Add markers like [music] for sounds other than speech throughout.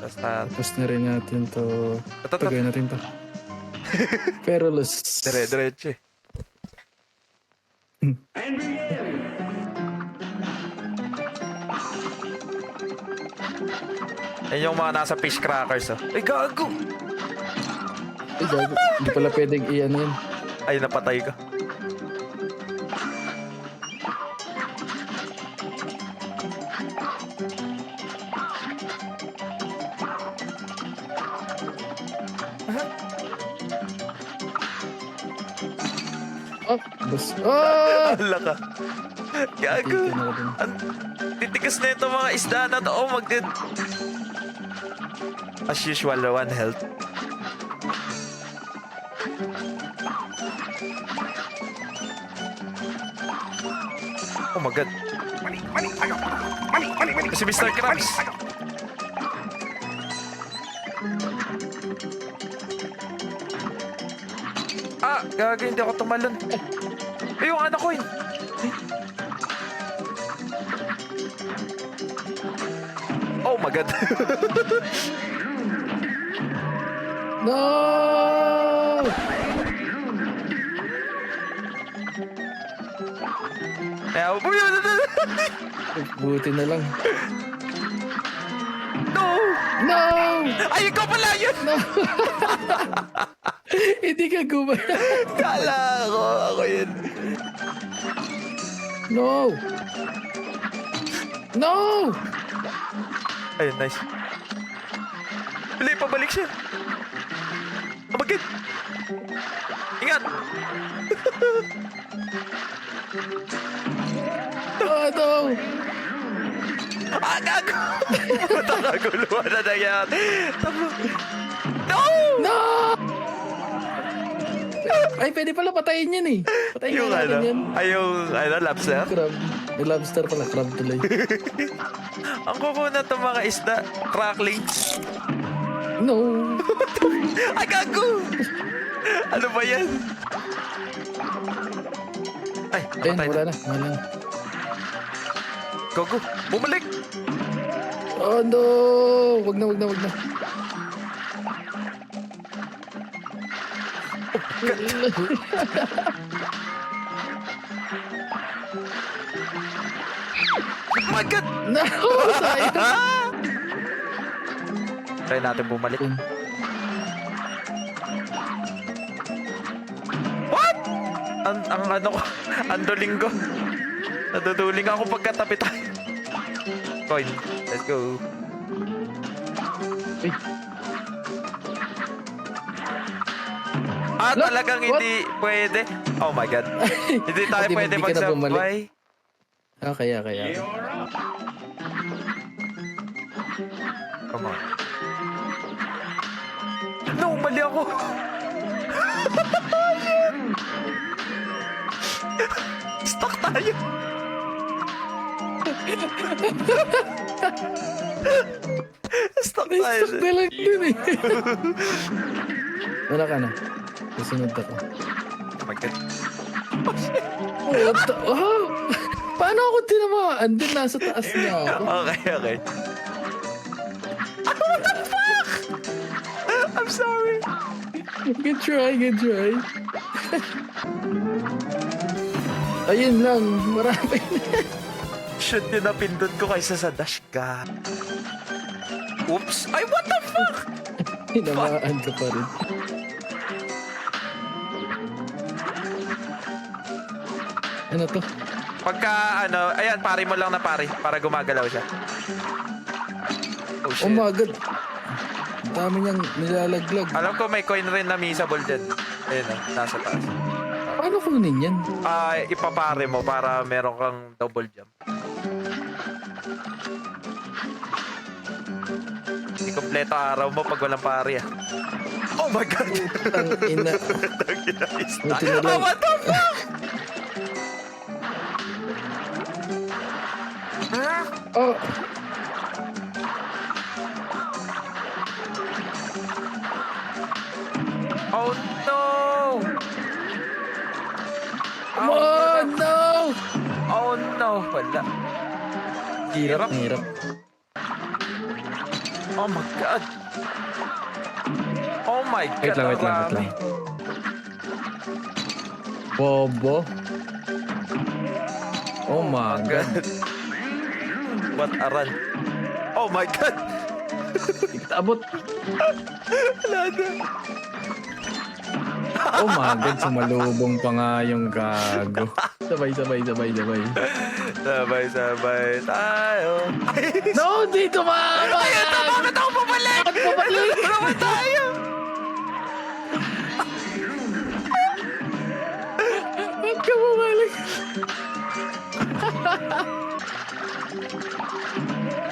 Basta, Tapos na rin natin to. ito, Tagay natin to. [laughs] Perilous. dire-diretso eh. Yan yung mga nasa fish crackers, oh. Ay, gago! Ay, gago. Hindi pala pwedeng iyan yun. Ay, napatay ka. Oh, bus. [laughs] Oh! Hala ka. Gago. Ang titigas na ito mga isda na to. Oh, mag As usual, one health. Oh my god. Si Mr. Krabs. Ah, gago, hindi ako tumalon. Ay, yung anak ko yun. Oh my god. [laughs] No! Kaya, Buti na lang. no! No! Ay, ikaw pala yun! No! [laughs] Hindi ka gumana. Kala ko, ako yun. No! No! Ayun, nice. Pili, pabalik siya. God! Ingat! Oh, no! Ah, gago! [laughs] Puta kaguluhan na nangyari. Tama. No! No! Ay, pwede pala patayin yan eh. Patayin Yung ano, yan. ay yung, ano, lobster? Crab. May lobster pala, crab tuloy. [laughs] Ang kukunan itong mga isda, crackling. No! [laughs] Ay, gago! Ano ba yan? Ay, Ayun, patay wala na. na. Wala na. Gogo, bumalik! Oh no! Wag na, wag na, wag na. My God! no! Sayang! Try natin bumalik. What? Ang, ang ano ko, [laughs] ang duling ko. Naduduling ako pagkatabi tayo. Coin. Let's go. Uy, Ah, Look, talagang what? hindi pwede. Oh my God. [laughs] Hindi tayo Hindi, pwede hindi magsabay. Ah, kaya, kaya. Come on. No, mali ako. [laughs] Stuck tayo. [laughs] Stuck tayo. Stuck na lang dun eh. Wala ka na. Susunod ako. Oh my God. What the? Oh! Paano ako tinamaan? Din nasa taas niya ako. Okay, okay. Ah, what the fuck? I'm sorry. Good try, good try. Ayun lang, marami na. Shoot yun na pindot ko kaysa sa dash ka. Oops. Ay, what the fuck? Tinamaan ka pa rin. Ano to? Pagka, ano, ayan, pari mo lang na pari para gumagalaw siya. Oh, Oh shit. my God. Ang dami niyang nilalaglag. Alam ko may coin rin na misable dyan. Ayun, oh, nasa taas. Paano kunin yan? Ah, ipapare mo para meron kang double jump. Hindi kompleto araw mo pag walang pari ah. Oh my God! Ang ina. [laughs] Buti na oh, lang. what the fuck? Oh! Oh no! Oh no! Oh no! Wala. Hirap, hirap. Oh my God. Oh my God. Wait lang, wait lang, wait ang lang. Bobo. Oh my God. What a run. Oh my God. Abot. Wala na. Oh my God, sumalubong pa nga yung gago. Sabay, sabay, sabay, sabay. Sabay, sabay tayo. Ay, No, di tumama! Ayun na, bakit ako pabalik? Bakit pabalik? Naman tayo. Bakit ka bumalik?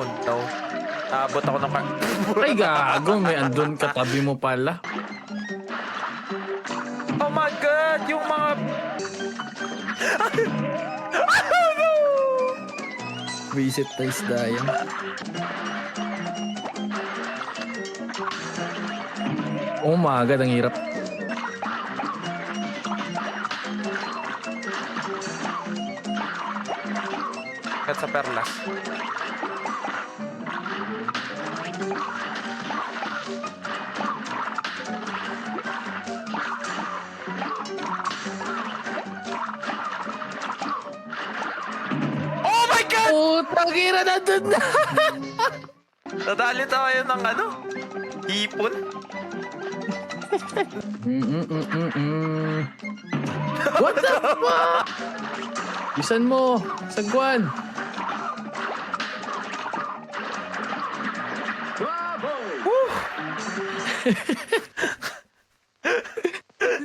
No. Naabot ako ng ka- [laughs] Ay, gago. May andun katabi mo pala. Oh my God! Yung mga... [laughs] Visit na isda yan. Oh my God, ang hirap. Kat sa perlas. God! Putang ina, nandun na! [laughs] Nadali tayo ng ano? Hipon? Mm-mm-mm-mm. What the [laughs] fuck? Bisan mo, sagwan. [laughs]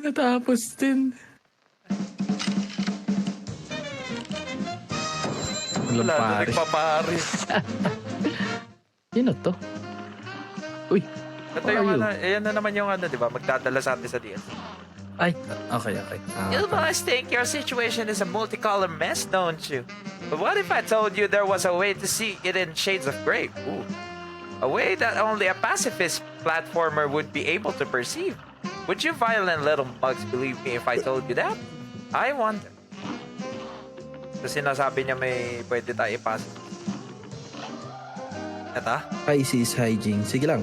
Natapos din. Walang Wala na pare. nagpapari. [laughs] Sino to? Uy, Ito Who yung are you? ano, ayan na naman yung ano, di ba? Magdadala sa atin sa DS. ay, okay, okay. Ah, You must think your situation is a multicolor mess, don't you? But what if I told you there was a way to see it in shades of gray? Ooh. A way that only a pacifist platformer would be able to perceive. Would you violent little mugs believe me if I told you that? I wonder. So sinasabi niya may pwede tayo ipasa. Ito? Pisces hygiene. Sige lang.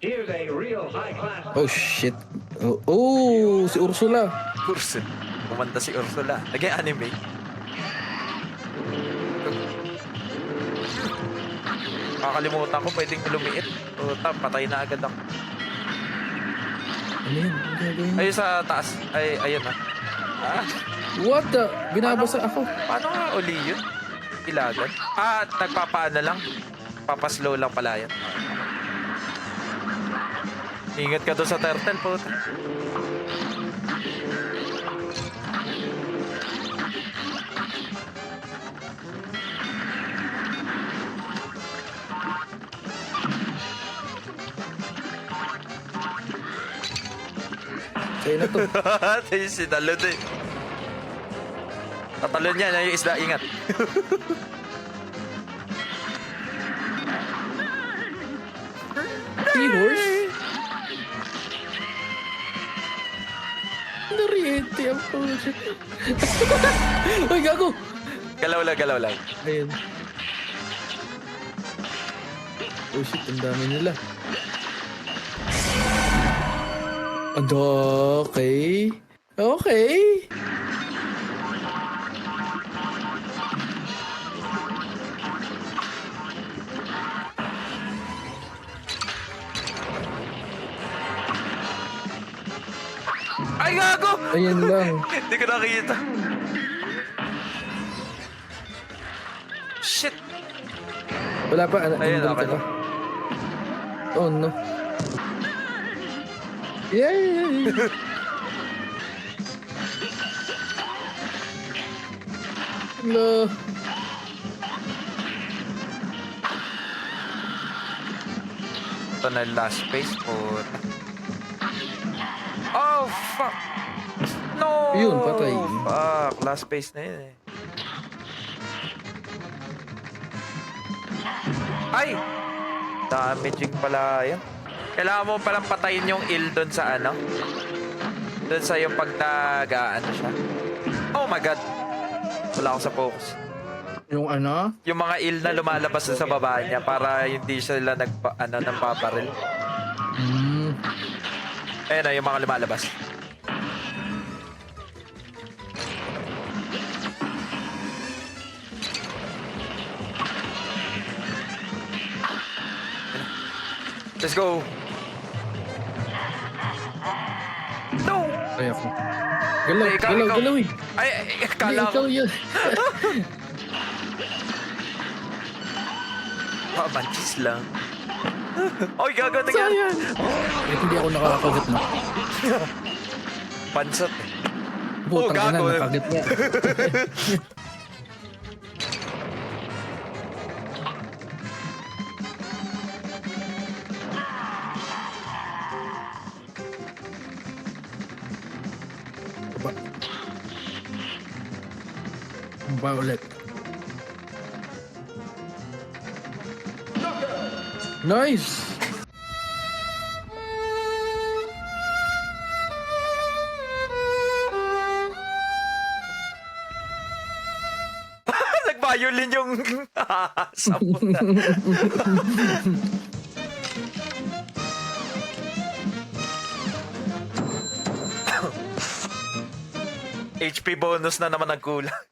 Here's a real high-class Oh, shit. Oh, oh si Ursula. Ursula. Kumanda si Ursula. Naging anime. Kakalimutan ko, pwedeng lumiit. Puta, patay na agad ako. Ano yun? Ayun sa taas. Ay, ayun na. Ah, What the? Binabasa ako. paano nga uli yun? Ilagan? Ah, nagpapaano lang. Papaslow lang pala yan. Ingat ka doon sa turtle, puta. Sa'yo na to. [laughs] Tayo si Talon eh. Tatalon yan, yung isda, ingat. Seahorse? Nariente ang puso. [laughs] Uy, gago! Galaw lang, galaw lang. Ayun. Oh shit, ang dami nila. Okay. Okay. Ay, gago! Ayan lang. [laughs] Hindi ko nakita. Shit! Wala pa. Ano, Ayun, okay lang. Oh no. Yay! Hello. [laughs] Ito na yung last space po. Oh, fuck! No! Yun, patay. Fuck, last space na yun eh. Ay! Damaging pala yan. Kailangan mo palang patayin yung ill doon sa ano? Doon sa yung pag nag ano siya. Oh my god! Wala ako sa focus. Yung ano? Yung mga il na lumalabas sa baba niya para hindi sila nagpa, ano, nang paparil. Hmm. Ayun na, yung mga lumalabas. Let's go. No! Ay ako. Galaw, Hindi, ikaw, galaw, ikaw. galaw eh. Ay, ay, Hindi, kala ikaw ko. yun. [laughs] Ah, mantis lang. [laughs] Oy, gago, tingnan. Sayang. Eh, hindi ako nakakagat na. [laughs] Pansot. Putang ina, gago. nakagat niya. Ba ulit? Nice! [laughs] Nag-violin yung [laughs] sa puta. [laughs] HP bonus na naman nagkulang.